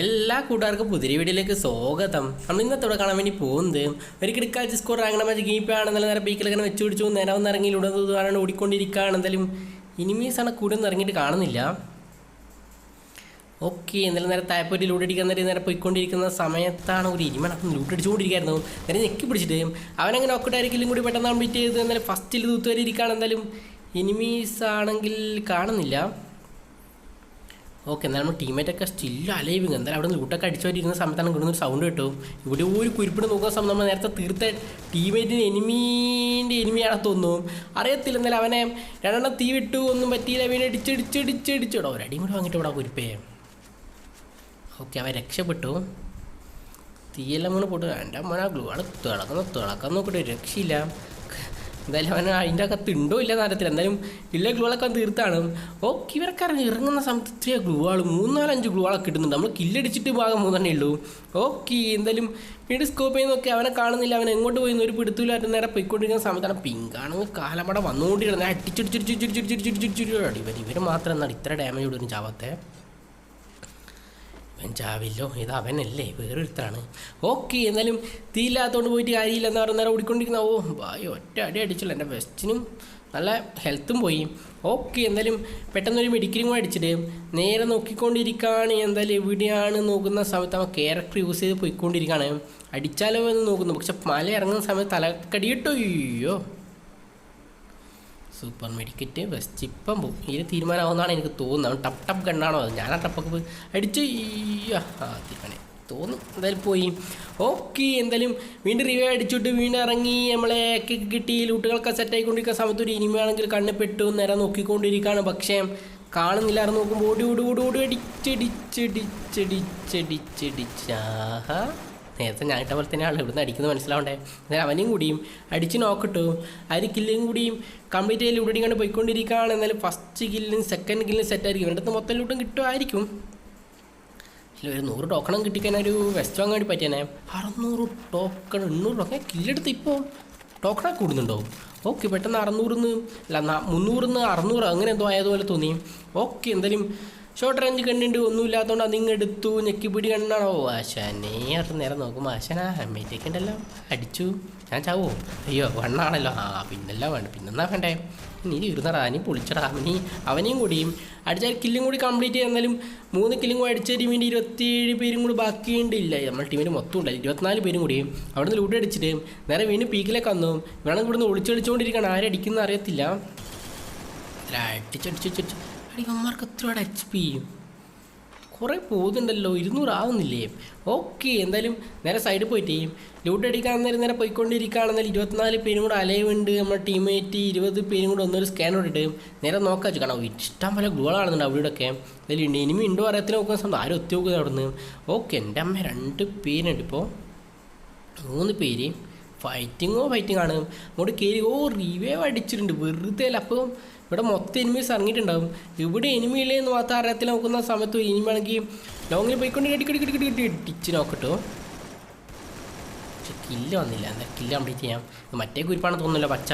എല്ലാ കൂട്ടുകാർക്കും പുതിയ വീഡിയോയിലേക്ക് സ്വാഗതം. നമ്മൾ ഇന്നത്തോടെ കാണാൻ വേണ്ടി പോകുന്നത് ഒരു കിടക്കാഴ്ച സ്കോർ അങ്ങനെ മറ്റേ ഗീപ്പാണ് നല്ല നേരം ബൈക്കിലൊക്കെ വെച്ച് പിടിച്ചു. നേരം ഒന്ന് ഇറങ്ങി ഉടനെ ഓടിക്കൊണ്ടിരിക്കുകയാണ്. എന്തായാലും ഇനിമീസ് ആണ് കൂടെ ഒന്നും ഇറങ്ങിയിട്ട് കാണുന്നില്ല. ഓക്കെ എന്നാലും നേരെ തായപ്പോയിട്ട് ലൂട്ട് അടിക്കാൻ നേരം നേരെ പോയിക്കൊണ്ടിരിക്കുന്ന സമയത്താണ് ഒരു ഇരുമണം ലൂട്ട് അടിച്ചുകൊണ്ടിരിക്കുകയായിരുന്നു നേരെ ഞെക്കി പിടിച്ചിട്ട് അവനങ്ങനെ ഒക്കട്ടായിരിക്കലും കൂടി പെട്ടെന്ന് കംപ്ലീറ്റ് ചെയ്ത് എന്നാലും ഫസ്റ്റിൽ തൂത്തുവരെ ഇരിക്കുകയാണ്. എന്തായാലും എനിമീസ് ആണെങ്കിൽ കാണുന്നില്ല. ഓക്കെ എന്നാൽ നമ്മൾ ടീമേറ്റൊക്കെ സ്റ്റിൽ അലൈവിങ് എന്തായാലും അവിടെ നിന്ന് ലൂട്ടൊക്കെ അടിച്ചുകൊണ്ടിരുന്ന സമയത്താണ് ഇവിടുന്ന് ഒരു സൗണ്ട് കിട്ടും. ഇവിടെ ഒരു കുരിപ്പിട് നോക്കുന്ന സമയം നമ്മൾ നേരത്തെ തീർത്ത ടീമേറ്റിന് എനിമീന്റെ എനിമിയാണ് തോന്നുന്നു. അറിയത്തില്ല എന്നാലും അവനെ രണ്ടെണ്ണം തീ വിട്ടു ഒന്നും പറ്റിയില്ല. വീണ് ഇടിച്ചിടിച്ചിടിച്ചിടിച്ചിടോ ഒരടിയും കൂടെ വാങ്ങിയിട്ട് ഇവിടെ കുരിപ്പേ. ഓക്കെ അവൻ രക്ഷപ്പെട്ടു. തീയെല്ലാം വീണ് പൊട്ടു. എന്റെ മോനാ ഗ്ലൂ ആണ് തിളക്കുന്ന തിളക്കാൻ നോക്കിയിട്ട് രക്ഷയില്ല. എന്തായാലും അവൻ അതിന്റെ അകത്ത് ഉണ്ടോ ഇല്ല അറിയത്തില്ല. എന്തായാലും ഇല്ല ഗ്ലൂകളൊക്കെ തീർത്താണ്. ഓക്കെ ഇവരൊക്കെ ഇറങ്ങി ഇറങ്ങുന്ന സമയത്ത് ഇത്രയോ ഗ്ലൂവാൾ മൂന്നാലഞ്ച് ഗ്ലൂവാളൊക്കെ കിട്ടുന്നുണ്ട്. നമ്മൾ കില്ലടിച്ചിട്ട് ഭാഗം മൂന്നെണ്ണേ ഉള്ളൂ. ഓക്കെ എന്തായാലും വീട് സ്കോപ്പ് ചെയ്ത് നോക്കി അവനെ കാണുന്നില്ല. അവൻ എങ്ങോട്ട് പോയി ഒരു പിടുത്തില്ലായിട്ട് നേരെ പോയിക്കൊണ്ടിരിക്കുന്ന സമയത്താണ് പിങ്കാണെങ്കിൽ കാലമട വന്നുകൊണ്ടിരുന്നത് അടിച്ചിടിച്ചിടിച്ചിടിച്ചിടിച്ചിടിച്ചിടിച്ചിടി ഇവർ ഇവർ മാത്രം എന്താണ് ഇത്ര ഡാമേജ് കൊടുക്കും ചാവത്തെ ചാവില്ലോ ഇത് അവനല്ലേ വേറൊരുത്താണ് ഓക്കെ എന്നാലും തീയില്ലാത്തതുകൊണ്ട് പോയിട്ട് കാര്യമില്ല എന്ന് പറഞ്ഞ നേരം ഓടിക്കൊണ്ടിരിക്കുന്ന ഓ ബായ് ഒറ്റ അടി അടിച്ചുള്ള. എന്റെ ബെസ്റ്റിനും നല്ല ഹെൽത്തും പോയി. ഓക്കെ എന്തായാലും പെട്ടെന്നൊരു മെഡിക്കലും കൂടെ അടിച്ചിട്ട് നേരെ നോക്കിക്കൊണ്ടിരിക്കുകയാണ് എന്തായാലും എവിടെയാണ് നോക്കുന്ന സമയത്ത് അവൻ ക്യാരക്ടർ യൂസ് ചെയ്ത് പോയിക്കൊണ്ടിരിക്കുകയാണ്. അടിച്ചാലോ എന്ന് നോക്കുന്നു. പക്ഷെ മല ഇറങ്ങുന്ന സമയത്ത് തലക്കടിയിട്ടോ അയ്യോ. സൂപ്പർ മെഡിക്കറ്റ് വെസ്റ്റ് ഇപ്പം പോകും ഇതിന് തീരുമാനമാവുന്നതാണ് എനിക്ക് തോന്നുന്നത്. ടപ്പ് ടപ്പ് കണ്ടാണോ ഞാൻ ആ ടപ്പൊക്കെ പോയി അടിച്ച്. ആ തീരുമാനം തോന്നുന്നു എന്തായാലും പോയി. ഓക്കെ എന്തായാലും വീണ്ടും റിവ്യൂ അടിച്ചിട്ട് വീണ്ടും ഇറങ്ങി. നമ്മളെ കിക്ക് കിട്ടി. ലൂട്ടുകളൊക്കെ സെറ്റ് ആയിക്കൊണ്ടിരിക്കുന്ന സമയത്ത് ഒരു ഇനിമയാണെങ്കിൽ കണ്ണ് പെട്ടു നേരം നോക്കിക്കൊണ്ടിരിക്കുകയാണ്. പക്ഷേ കാണുന്നില്ല കാണുന്നില്ലായിരുന്നു. നോക്കുമ്പോൾ ഓടി ഓടി ഓടി ഓടി അടിച്ചടിച്ചടിച്ചടിച്ചടിച്ചടിച്ചാഹാ നേരത്തെ ഞാൻ ഇട്ട പോലെ തന്നെയാണ് ഇവിടുന്ന് അടിക്കുന്നത് മനസ്സിലാവണ്ടേ? അന്നേരം അവനെയും കൂടിയും അടിച്ച് നോക്കിട്ടു അരി കില്ലും കൂടിയും കംപ്ലീറ്റ് ചെയ്ത് ഇവിടെ കണ്ട് പോയിക്കൊണ്ടിരിക്കുകയാണ്. എന്നാലും ഫസ്റ്റ് കില്ലും സെക്കൻഡ് കില്ലും സെറ്റ് ആയിരിക്കും. ഇവിടുത്തെ മൊത്തം ലൂട്ടും കിട്ടുമായിരിക്കും. ഒരു നൂറ് ടോക്കണം കിട്ടിക്കാൻ ഒരു വെസ്റ്റ് വാങ്ങാൻ വേണ്ടി പറ്റിയാണ് അറുന്നൂറ് ടോക്കൺ എണ്ണൂറ് ടോക്കൺ കില്ലെടുത്ത് ഇപ്പോൾ ടോക്കണൊക്കെ കൂടുന്നുണ്ടോ? ഓക്കെ പെട്ടെന്ന് അറുന്നൂറിന്ന് അല്ല മുന്നൂറിന്ന് അറുന്നൂറ് അങ്ങനെ എന്തോ ആയതുപോലെ തോന്നി. ഓക്കെ എന്തായാലും ഷോർട്ട് റേഞ്ച് കണ്ടുണ്ട് ഒന്നുമില്ലാത്തതുകൊണ്ട് അതിങ്ങ് എടുത്തു. ഞെക്കിപ്പിടി കണ്ണാണോ ആശാനേ അവിടെ നേരം നോക്കുമ്പോൾ ആശാനാ അമ്മേറ്റേക്ക് ഉണ്ടല്ലോ അടിച്ചു. ഞാൻ ചാവോ? അയ്യോ വണ്ണാണല്ലോ. ആ പിന്നല്ല വേണ്ട പിന്നെന്നാ വേണ്ടേ? നീ ഇരുന്നടാ നീ പൊളിച്ചടാ. നീ അവനെയും കൂടിയും. അടിച്ചാൽ കില്ലും കൂടി കംപ്ലീറ്റ് ചെയ്യുന്നാലും മൂന്ന് കില്ലും കൂടി അടിച്ച വേണ്ടി ഇരുപത്തിയേഴ് പേരും കൂടി ബാക്കിയുണ്ടില്ല. നമ്മൾ ടീമിന് മൊത്തം ഉണ്ട് ഇരുപത്തിനാല് പേരും കൂടി. അവിടെ നിന്ന് ലൂട്ട് അടിച്ചിട്ട് നേരെ വീണ്ടും പീക്കിലേക്ക് വന്നു. വേണം ഇവിടുന്ന് ഒളിച്ചടിച്ചുകൊണ്ടിരിക്കുകയാണ് ആരടിക്കുന്ന അറിയത്തില്ല. അടിച്ചടിച്ചടിച്ചു അടിക്കന്മാർക്ക് എത്ര എച്ച് പി കുറേ പോകുന്നുണ്ടല്ലോ ഇരുന്നൂറാവുന്നില്ലേ? ഓക്കെ എന്തായാലും നേരെ സൈഡിൽ പോയിട്ട്. ലൂട്ട് അടിക്കാൻ നേരം നേരെ പോയിക്കൊണ്ടിരിക്കുകയാണെന്നാൽ ഇരുപത്തിനാല് പേരും കൂടെ അലയുണ്ട്. നമ്മുടെ ടീമേറ്റ് ഇരുപത് പേരും കൂടെ ഒന്നൊരു സ്കാൻ ഇട്ടിട്ട് നേരെ നോക്കാച്ചു കാരണം ഇഷ്ടം പോലെ ഗ്ലോളാണെന്നുണ്ട് അവിടെയൊക്കെ. എന്തായാലും ഇനിമി ഉണ്ടോ അറിയത്തിന് നോക്കുന്ന സമയത്ത് ആരും ഒത്തി നോക്കുന്നത് അവിടെ നിന്ന് ഓക്കെ എന്റെ അമ്മ രണ്ട് പേരുണ്ട് ഇപ്പോൾ മൂന്ന് പേര്. ഫൈറ്റിങ്ങോ ഫൈറ്റിംഗ് ആണ്. അങ്ങോട്ട് കയറി ഓ റീവേവ് അടിച്ചിട്ടുണ്ട്. വെറുതെ അല്ല. അപ്പോൾ ഇവിടെ മൊത്തം എനിമീസ് ഇറങ്ങിയിട്ടുണ്ടാവും. ഇവിടെ എനിമി ഇല്ലേ എന്ന് മാത്രം അറിയത്തിൽ നോക്കുന്ന സമയത്ത് എനിമി ആണെങ്കിൽ ലോങ്ങിൽ പോയിക്കൊണ്ട് കടി കടി കടി കടി കടി ഇടിച്ച് നോക്കട്ടോ പക്ഷെ കില്ല് വന്നില്ല. എന്താ കില്ല് കംപ്ലീറ്റ് ചെയ്യാം? മറ്റേ കുരിപ്പാണ് തോന്നുന്നില്ല പച്ച.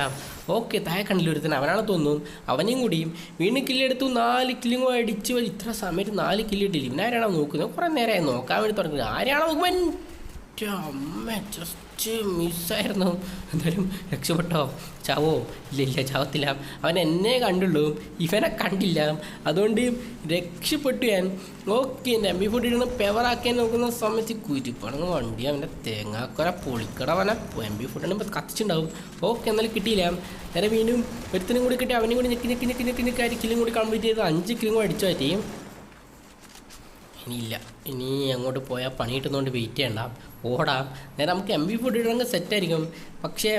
ഓക്കെ താഴെ കണ്ടില്ല ഒരുത്തൻ? അവനാണ് തോന്നും അവനെയും കൂടിയും വീണ്ടും കില്ലെടുത്തു നാല് കില്ലും അടിച്ച് ഇത്ര സമയത്ത് നാല് കില്ല് ഇട്ടില്ല? ഇവനാരാണോ നോക്കുന്നത്? കുറേ നേരമായി നോക്കാൻ വേണ്ടി തുടങ്ങുന്നത്. ആരാണോ നോക്കുമ്പോൾ എന്റെ ജസ്റ്റ് മിസ്സായിരുന്നു. എന്തായാലും രക്ഷപ്പെട്ടോ? ചാവോ? ഇല്ല ഇല്ല ചാവത്തില്ല. അവൻ എന്നെ കണ്ടുള്ളൂ. ഇവനെ കണ്ടില്ല. അതുകൊണ്ട് രക്ഷപ്പെട്ടു ഞാൻ. ഓക്കെ എന്റെ അമ്മി ഇടുന്ന പെവറാക്കാൻ നോക്കുന്ന സമയത്ത് കുരുപ്പണങ്ങ് വണ്ടി അവന്റെ തേങ്ങാക്കൊര പൊളിക്കട അവനെ എം ബി ഇടുമ്പോൾ കത്തിച്ചുണ്ടാവും ഓക്കെ എന്നാലും കിട്ടിയില്ല. നേരെ വീണ്ടും ഒരുത്തിനും കൂടി കിട്ടി. അവനും കൂടി ഞെക്കി ഞെക്കി ഞെക്കി ഞെക്കി ഞെക്കി കില്ലും കൂടി കംപ്ലീറ്റ് ചെയ്ത് അഞ്ച് കിലും കൂടി അടിച്ചു പറ്റി ഇനിയില്ല ഇനി അങ്ങോട്ട് പോയാൽ പണി കിട്ടുന്നതുകൊണ്ട് വെയിറ്റ് ചെയ്യണ്ട. ഓടാം. നേരെ നമുക്ക് എം ബി ഫുഡ് ഇടണമെങ്കിൽ സെറ്റായിരിക്കും പക്ഷേ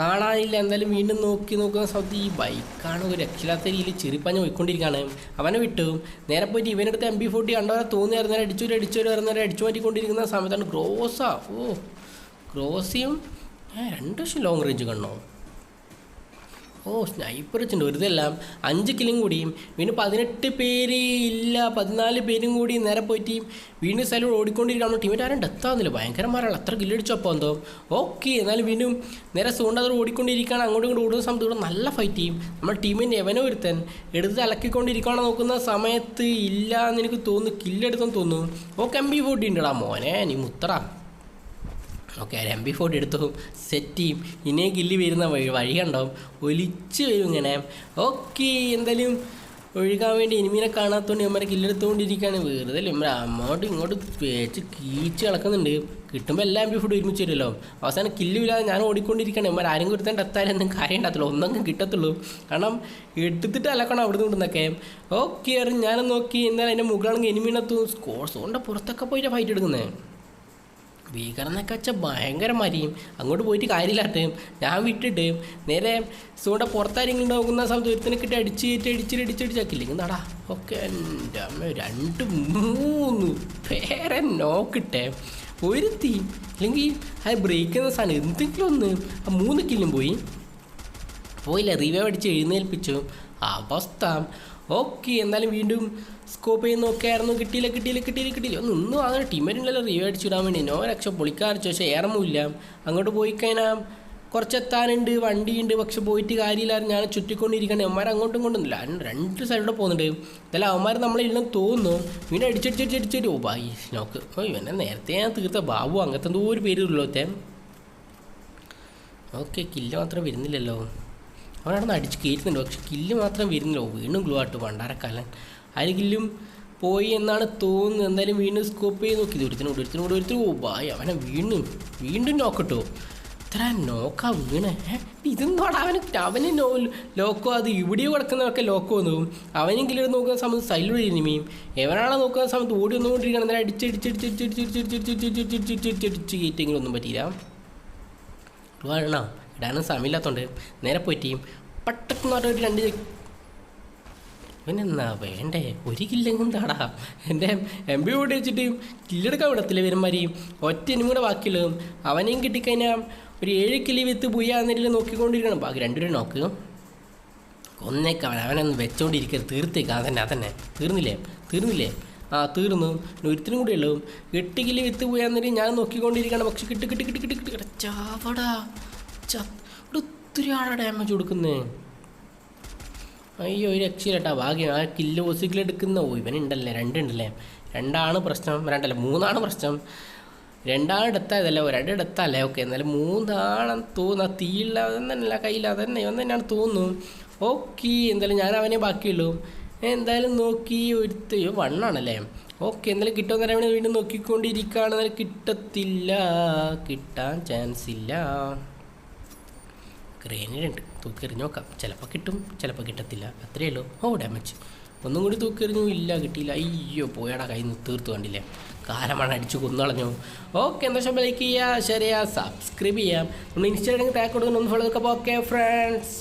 കാണാനില്ല. എന്തായാലും വീണ്ടും നോക്കി നോക്കുന്ന സ്ഥലത്ത് ഈ ബൈക്കാണ് ഒരു രക്ഷയില്ലാത്ത രീതിയിൽ ചെറിപ്പഞ്ഞ് പോയിക്കൊണ്ടിരിക്കുകയാണ്. അവനെ വിട്ടു. നേരെ പോയിട്ട് ഇവനടുത്ത് എം ബി ഫോർട്ടി കണ്ടവരെ തോന്നി നേരെ അടിച്ചു അടിച്ചു വരുന്നവരെ അടിച്ചു മാറ്റിക്കൊണ്ടിരിക്കുന്ന സമയത്താണ് ഗ്രോസാ ഓ ഗ്രോസിയും രണ്ട് വർഷം ലോങ് റേഞ്ച് കണ്ടോ? ഓ സ്നൈപ്പർ വെച്ചിട്ടുണ്ട്. വെറുതെ എല്ലാം അഞ്ച് കിലും കൂടിയും. വീണ്ടും പതിനെട്ട് പേര് ഇല്ല. പതിനാല് പേരും കൂടി നേരെ പോയിട്ട് വീണ്ടും സ്ഥലം ഓടിക്കൊണ്ടിരിക്കുക നമ്മൾ ടീമേറ്റ് ആരും ഡെത്താവുന്നില്ല ഭയങ്കരമാരാണ് അത്ര കില്ലടിച്ചപ്പോൾ എന്തോ? ഓക്കെ എന്നാലും വീണ്ടും നേരെ സൂണ്ടാതെ ഓടിക്കൊണ്ടിരിക്കുകയാണ്. അങ്ങോട്ടും ഇങ്ങോട്ട് ഓടുന്ന സമയത്ത് ഇവിടെ നല്ല ഫൈറ്റ് ചെയ്യും. നമ്മൾ ടീമിന്റെ എവനോ ഒരുത്തൻ എടുത്ത് അലക്കിക്കൊണ്ടിരിക്കുകയാണോ നോക്കുന്ന സമയത്ത് ഇല്ല എന്ന് എനിക്ക് തോന്നുന്നു. കില്ലെടുത്തെന്ന് തോന്നുന്നു. എം ബി ഫോർട്ടി ഉണ്ടടാ മോനെ. നീ മുത്തറ ഓക്കെ എം ബി എടുത്തു. സെറ്റ് ചെയ്യും. ഇനിയെ ഗില്ലി വരുന്ന വഴി വഴി കണ്ടാവും. ഒലിച്ച് വരും ഇങ്ങനെ. ഓക്കെ എന്തായാലും ഒഴുകാൻ വേണ്ടി ഇനിമീനെ കാണാത്തോണ്ട് ഇവന്മാരെ കില്ലെടുത്തുകൊണ്ടിരിക്കുകയാണ് വെറുതെ ഇവന്മാർ അങ്ങോട്ടും ഇങ്ങോട്ട് പേച്ച് കീച്ച് കിടക്കുന്നുണ്ട് കിട്ടുമ്പോൾ എല്ലാം എം ഫുഡ് ഒരുമിച്ച് വരുമല്ലോ. അവസാനം കില്ലുമില്ലാതെ ഞാൻ ഓടിക്കൊണ്ടിരിക്കുകയാണ്. ഇവന്മാർ ആരും കുരുത്താൻ എത്താനൊന്നും കാര്യം ഉണ്ടാകത്തുള്ളൂ ഒന്നെങ്കിലും കിട്ടത്തുള്ളൂ. കാരണം എടുത്തിട്ട് അലക്കണം അവിടുന്ന് ഇവിടുന്നൊക്കെ. ഓക്കെ ഞാനും നോക്കി. എന്നാലും അതിന്റെ മുകളാണെങ്കിൽ എനിമീനത്തു കൊണ്ട് പുറത്തൊക്കെ പോയിട്ട് ഫൈറ്റ് എടുക്കുന്നത് ഭീകരനൊക്കെ വെച്ചാൽ ഭയങ്കര മരിയും. അങ്ങോട്ട് പോയിട്ട് കാര്യമില്ലാട്ട് ഞാൻ വിട്ടിട്ട് നേരെ സൂടെ പുറത്താരെങ്കിലും നോക്കുന്ന സമയത്ത് ഒരുത്തിനെ കിട്ടി അടിച്ച് കയറ്റി അടിച്ചിട്ട് അടിച്ചിട്ട് ചക്കില്ലെങ്കിൽ നടാ ഓക്കെ എന്റെ അമ്മ രണ്ട് മൂന്ന് പേരെ നോക്കിട്ടെ ഒരുത്തി അല്ലെങ്കിൽ അത് ബ്രേക്ക് ചെയ്യുന്ന സാധനം എന്തെങ്കിലും ഒന്ന് ആ മൂന്ന് കില്ലും പോയി. പോയില്ല റിവൈവ് അടിച്ച് എഴുന്നേൽപ്പിച്ചു. അവസ്ഥ ഓക്കെ എന്നാലും വീണ്ടും സ്കോപ്പ് ചെയ്ത് നോക്കിയായിരുന്നു. കിട്ടിയില്ല കിട്ടിയില്ല കിട്ടിയില്ല കിട്ടിയില്ല. ഒന്നും ഇന്നും അങ്ങനെ ടീമേറ്റിലല്ലോ റിവൈവ് അടിച്ചിടാൻ വേണ്ടി. നോ രക്ഷ പൊളിക്കാറിച്ചു പക്ഷേ ഏറമില്ല അങ്ങോട്ട് പോയി കഴിഞ്ഞാൽ കുറച്ചെത്താനുണ്ട് വണ്ടിയുണ്ട്. പക്ഷെ പോയിട്ട് കാര്യമില്ലായിരുന്നു. ഞാൻ ചുറ്റിക്കൊണ്ടിരിക്കണേ. അവന്മാർ അങ്ങോട്ടും ഇല്ല രണ്ട് സൈഡിലൂടെ പോകുന്നുണ്ട്. എന്നാലും അവന്മാർ നമ്മളെ ഇല്ലെന്ന് തോന്നുന്നു. വീണ്ടും അടിച്ചടിച്ചടിച്ചടിച്ചടി ഓ ബായി നോക്ക്. ഓ ഇവനെ നേരത്തെ ഞാൻ തീർത്ത ബാബു. അങ്ങനത്തെ എന്തോ ഒരു പേരുള്ളൂ ഓക്കെ കില്ല മാത്രം വരുന്നില്ലല്ലോ. അവനവിടെ അടിച്ച് കയറ്റുന്നുണ്ട് പക്ഷെ കില്ല് മാത്രം വരുന്നില്ല വീണ്ടും ഗ്ലൂ ആട്ട് പണ്ടാരക്കാലൻ അതിൽ കില്ലും പോയി എന്നാണ് തോന്നുന്നത് എന്തായാലും വീണ്ടും സ്കോപ്പ് ചെയ്ത് നോക്കി ഒരുത്തിനോട് ഒരുത്തിനോട് ഒരുത്തിന് ഓ ബായ് അവനെ വീണ്ടും വീണ്ടും നോക്കട്ടോ ഇത്ര നോക്കാ വീണേ ഏ? ഇതെന്തോടാ അവന് അവന് നോ ലോക്കോ അത് ഇവിടെയോ കിടക്കുന്നവരൊക്കെ ലോക്കോ നോക്കും അവനെങ്കിലും കില്ല് നോക്കുന്ന സമയത്ത് സൈഡിലൂടെ ഇനിമയും എവനാണോ നോക്കുന്ന സമയത്ത് ഓടി വന്നുകൊണ്ടിരിക്കണം എന്നാൽ അടിച്ചടിച്ചടിച്ചടിച്ചടിച്ചടിച്ചടിച്ചടിച്ചടിച്ചടിച്ചടിച്ച് കയറ്റെങ്കിലും ഒന്നും പറ്റിയില്ല വേണോ ഇടാനും സമയമില്ലാത്തതുകൊണ്ട് നേരെ പോയിട്ട് പട്ടക്കെന്ന് പറഞ്ഞ ഒരു രണ്ട് പിന്നെന്നാ വേണ്ടേ? ഒരു കില്ലെങ്കിലും താടാ എന്റെ എം ബി ഓടി വെച്ചിട്ട് കില്ലെടുക്കാൻ വിടത്തില്ല വരുമാരി ഒറ്റ ഇനും കൂടെ ബാക്കിയുള്ളതും അവനെയും കിട്ടിക്കഴിഞ്ഞാൽ ഒരു ഏഴ് കിലി വിത്ത് പുയ്യാന്നില്ല നോക്കിക്കൊണ്ടിരിക്കണം. ബാക്കി രണ്ടുപേരും നോക്ക്. കൊന്നേക്ക് അവൻ അവനൊന്ന് വെച്ചോണ്ടിരിക്കരുത്. തീർത്തേക്ക്. അതന്നെ അതന്നെ. തീർന്നില്ലേ? തീർന്നില്ലേ? ആ തീർന്നു. ഒരുത്തിനും കൂടെ ഉള്ളൂ. എട്ട് കിലി വിത്ത് പോയാന്നിട്ട് ഞാൻ നോക്കിക്കൊണ്ടിരിക്കണം പക്ഷെ കിട്ടി കിട്ടി കിട്ടി കിട്ടി കിട്ടി ചാവടാ. ച ഇവിടെ ഒത്തിരി ഡാമേജ് കൊടുക്കുന്നേ. അയ്യോ ഒരു രക്ഷയിലട്ടാ ഭാഗ്യം. ആ കില്ല് ഓസിക്കിൽ എടുക്കുന്ന ഓ ഇവനുണ്ടല്ലേ രണ്ടുണ്ടല്ലേ. രണ്ടാണ് പ്രശ്നം രണ്ടല്ല മൂന്നാണ് പ്രശ്നം. രണ്ടാണ് എടുത്തായതല്ല ഒരടി അല്ലേ ഓക്കെ എന്നാലും മൂന്നാണെന്ന് തോന്നുന്നു തീയില്ല അതെന്നല്ല കയ്യില്ല അതന്നെ ഇവൻ തന്നെയാണ് തോന്നുന്നു. ഓക്കെ എന്തായാലും ഞാൻ അവനെ ബാക്കിയുള്ളൂ. എന്തായാലും നോക്കി ഒരുത്ത വണ്ണാണല്ലേ. ഓക്കെ എന്തായാലും കിട്ടുമെന്ന് പറയാൻ വീണ്ടും നോക്കിക്കൊണ്ടിരിക്കുകയാണ്. എന്നാലും കിട്ടത്തില്ല കിട്ടാൻ ചാൻസ് ഇല്ല. ഗ്രേനേഡ് ഉണ്ട് തൂക്കെറിഞ്ഞ് നോക്കാം. ചിലപ്പോൾ കിട്ടും ചിലപ്പോൾ കിട്ടത്തില്ല. അത്രയേ ഉള്ളൂ. ഓ ഡാമേജ് ഒന്നും കൂടി തൂക്കെറിഞ്ഞു ഇല്ല കിട്ടിയില്ല. അയ്യോ പോയാടാ കൈ തീർത്ത് കണ്ടില്ലേ? കാലമാണ് അടിച്ച് കൊന്നളഞ്ഞു. ഓക്കെ എന്താ ശമ്പളം ലൈക്ക് ചെയ്യുക ചെയ്യുക സബ്സ്ക്രൈബ് ചെയ്യാം നമ്മൾ ഇൻസ്റ്റാഗ്രാമിൽ ടാഗ് കൊടുക്കുന്ന ഒന്ന് ഫോളോ ഒക്കെ ഓക്കെ ഫ്രണ്ട്സ്